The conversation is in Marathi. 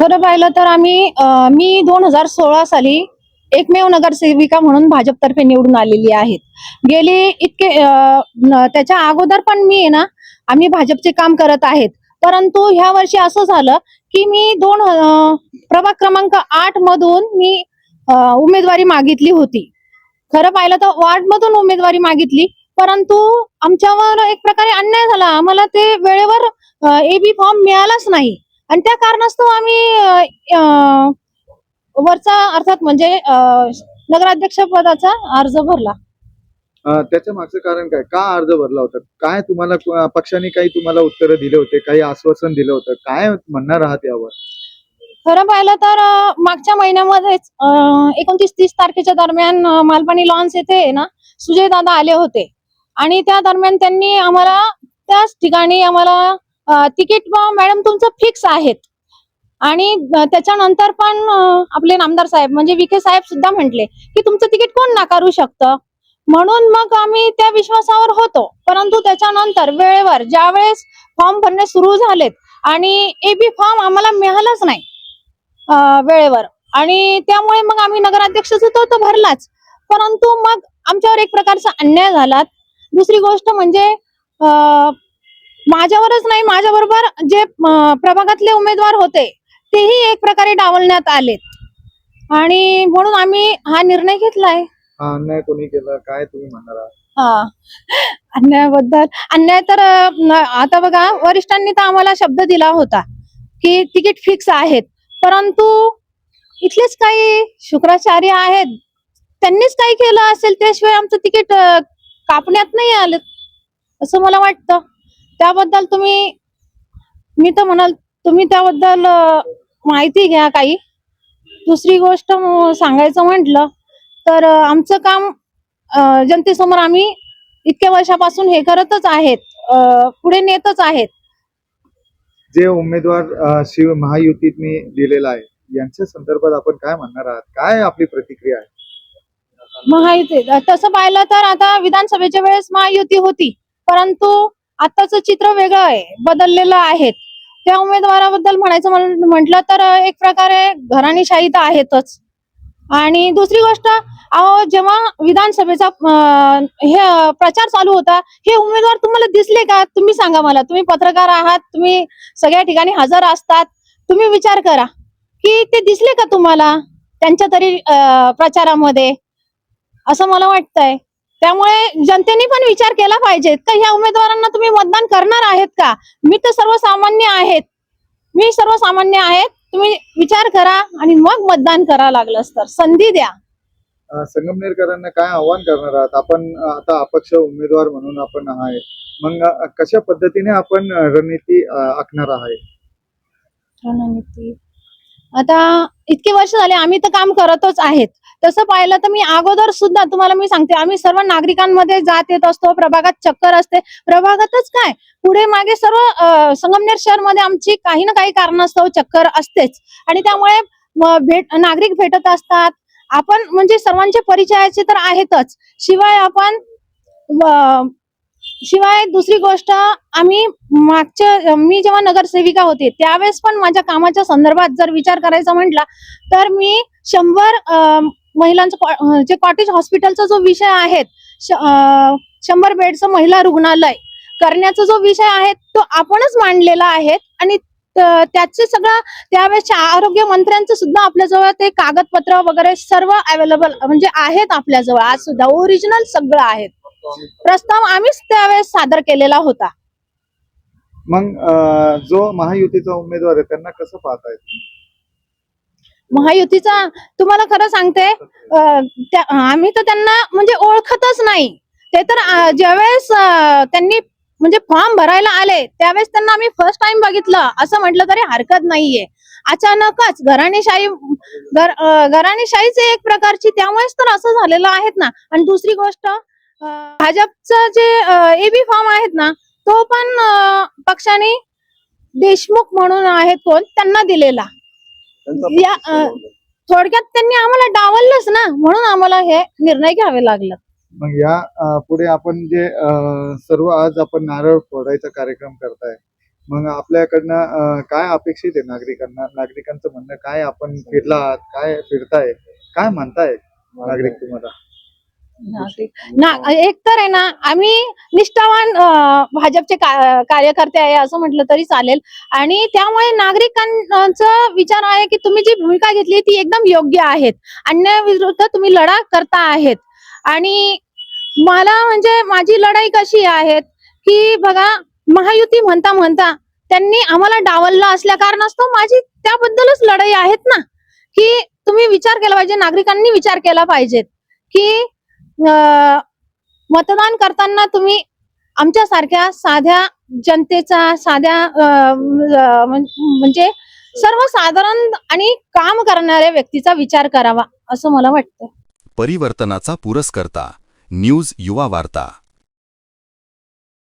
खरं पाहिलं तर आम्ही मी दोन हजार सोळा साली एकमेव नगरसेविका म्हणून भाजपतर्फे निवडून आलेली आहेत. गेली इतके त्याच्या अगोदर पण मी आहे ना आम्ही भाजपचे काम करत आहेत. परंतु ह्या वर्षी असं झालं की मी दोन प्रभाग क्रमांक आठ मधून मी उमेदवारी मागितली होती. खरं पाहिलं तर वार्ड मधून उमेदवारी मागितली परंतु आमच्यावर एक प्रकारे अन्याय झाला. आम्हाला ते वेळेवर एबी फॉर्म मिळालाच नाही. आणि त्या कारणास्तव आम्ही वरचा अर्थात म्हणजे नगराध्यक्ष पदाचा अर्ज भरला. त्याच्या मागचं कारण काय? का अर्ज भरला होता? काय तुम्हाला पक्षाने काही तुम्हाला उत्तरं दिले होते? काही आश्वासन दिलं होतं? काय म्हणणार आहात यावर? खरं पाहिलं तर मागच्या महिन्यामध्येच एकोणतीस तीस तारखेच्या दरम्यान मालपाणी लॉन्स येथे ना सुजय दादा आले होते. आणि त्या दरम्यान त्यांनी आम्हाला त्याच ठिकाणी आम्हाला तिकीट मॅडम तुमचं फिक्स आहेत. आणि त्याच्यानंतर पण आपले नामदार साहेब म्हणजे विखे साहेब सुद्धा म्हटले की तुमचं तिकीट कोण नाकारू शकतं? म्हणून मग आम्ही त्या विश्वासावर होतो. परंतु त्याच्यानंतर वेळेवर ज्या वेळेस फॉर्म भरणे सुरू झालेत आणि एबी फॉर्म आम्हाला मिळालाच नाही वेळेवर. आणि त्यामुळे मग आम्ही नगराध्यक्ष होतो तो भरलाच. परंतु मग आमच्यावर एक प्रकारचा अन्याय झाला. दुसरी गोष्ट म्हणजे अं, माझ्यावरच नाही माझ्याबरोबर जे प्रभागातले उमेदवार होते तेही एक प्रकारे डावलण्यात आलेत. आणि म्हणून आम्ही हा निर्णय घेतलाय. हा अन्याय कोणी केलं? काय तुम्ही म्हणणार आहात? हा. अन्यायाबद्दल अन्याय तर आता बघा वरिष्ठांनी तर आम्हाला शब्द दिला होता की तिकीट फिक्स आहेत. परंतु इथलेच काही शुक्राचार्य आहेत त्यांनीच काही केलं असेल त्याशिवाय आमचं तिकीट कापण्यात नाही आलं असं मला वाटतं. त्याबद्दल तुम्ही मी तर म्हणाल तुम्ही त्याबद्दल माहिती घ्या काही. दुसरी गोष्ट म- सांगायचं म्हटलं तर आमचं काम जनतेसमोर आम्ही इतक्या वर्षापासून हे करतच आहेत पुढे नेतच आहेत. जे उमेदवार शिव महायुतीने दिलेला आहे यांच्या संदर्भात आपण काय म्हणणार आहात? काय आपली प्रतिक्रिया आहे? महायुती तसं पाहिलं तर आता विधानसभेच्या वेळेस महायुती होती परंतु आताच चित्र वेगळं आहे बदललेलं आहे त्या उमेदवाराबद्दल म्हणायचं म्हटलं तर एक प्रकारे घराणीशाही तर आहेतच. आणि दुसरी गोष्ट अहो जेव्हा विधानसभेचा हे प्रचार चालू होता हे उमेदवार तुम्हाला दिसले का? तुम्ही सांगा मला. तुम्ही पत्रकार आहात तुम्ही सगळ्या ठिकाणी हजर असतात. तुम्ही विचार करा. की ते दिसले का तुम्हाला त्यांच्या तरी प्रचारामध्ये? असं मला वाटतंय. त्यामुळे जनतेने पण विचार केला पाहिजे का ह्या उमेदवारांना तुम्ही मतदान करणार आहेत का? मी तर सर्वसामान्य आहेत. मी सर्वसामान्य आहेत. तुम्ही विचार करा आणि मग मतदान करा लागलंच तर संधी द्या. संगमनेरकरांना काय आव्हान करणार आहात? आपण आता अपक्ष उमेदवार म्हणून आपण आहे. मग कशा पद्धतीने आपण रणनीती आखणार आहे? रणनीती. आता इतके वर्ष झाले आम्ही तर काम करतच आहेत. तसं पाहिलं तर मी अगोदर सुद्धा तुम्हाला मी सांगते आम्ही सर्व नागरिकांमध्ये जात येत असतो प्रभागात चक्कर असते. प्रभागातच काय? पुढे मागे सर्व संगमनेर शहरमध्ये आमची काही ना काही कारणास्तव चक्कर असतेच. आणि त्यामुळे भेट नागरिक भेटत असतात. आपण म्हणजे सर्वांचे परिचयाचे तर आहेतच. शिवाय आपण शिवाय दुसरी गोष्ट आम्ही मागच्या मी जेव्हा नगरसेविका होते त्यावेळेस पण माझ्या कामाच्या संदर्भात जर विचार करायचा म्हटला तर मी शंभर महिलांचं जे कॉटेज हॉस्पिटलचा जो विषय आहे शंभर बेडचं महिला रुग्णालय करण्याचा जो विषय आहे तो आपणच मांडलेला आहे आणि त्याचे सगळं त्यावेळेसच्या आरोग्य मंत्र्यांचं सुद्धा आपल्याजवळ ते कागदपत्र वगैरे सर्व अवेलेबल म्हणजे आहेत आपल्याजवळ. आज सुद्धा ओरिजिनल सगळं आहेत. प्रस्ताव आम्हीच त्यावेळेस सादर केलेला होता. मग जो महायुतीचा उमेदवार आहे त्यांना कसं पाहताय महायुतीचा तुम्हाला खरं सांगते आम्ही तर त्यांना म्हणजे ओळखतच नाही. ते तर ज्यावेळेस त्यांनी म्हणजे फॉर्म भरायला आले त्यावेळेस त्यांना आम्ही फर्स्ट टाइम बघितलं. असं म्हटलं तरी हरकत नाहीये. अचानकच घराणेशाही घराणेशाहीचे एक प्रकारची त्यामुळेच तर असं झालेलं आहेत ना. आणि दुसरी गोष्ट भाजपचं जे एबी फॉर्म आहेत ना तो पण पक्षाने देशमुख म्हणून आहेत कोण त्यांना दिलेला. या थोडक्यात त्यांनी आम्हाला डावललंच ना म्हणून आम्हाला हे निर्णय घ्यावे लागलं. मग या पुढे आपण जे सर्व आज आपण नारळ फोडायचा कार्यक्रम करताय मग आपल्याकडनं काय अपेक्षित आहे नागरिकांना नागरिकांचं म्हणणं काय आपण फिरला आहात काय फिरताय काय म्हणताय नागरिक तुम्हाला? ना एक तर आहे ना आम्ही निष्ठावान भाजपचे का- कार्यकर्ते आहे असं म्हटलं तरी चालेल. आणि त्यामुळे नागरिकांचा विचार आहे की तुम्ही जी भूमिका घेतली ती एकदम योग्य आहेत. अन्यायाविरुद्ध तुम्ही लढा करता आहेत. आणि मला म्हणजे माझी लढाई कशी आहे की बघा महायुती म्हणता म्हणता त्यांनी आम्हाला डावललं असल्या कारणास्तव माझी त्याबद्दलच लढाई आहेत ना. की तुम्ही विचार केला पाहिजे नागरिकांनी विचार केला पाहिजेत. की मतदान करताना तुम्ही आमच्या सारख्या साध्या जनतेचा साध्या म्हणजे सर्वसाधारण आणि काम करणाऱ्या व्यक्तीचा विचार करावा असं मला वाटतं. परिवर्तनाचा पुरस्कर्ता न्यूज युवा वार्ता.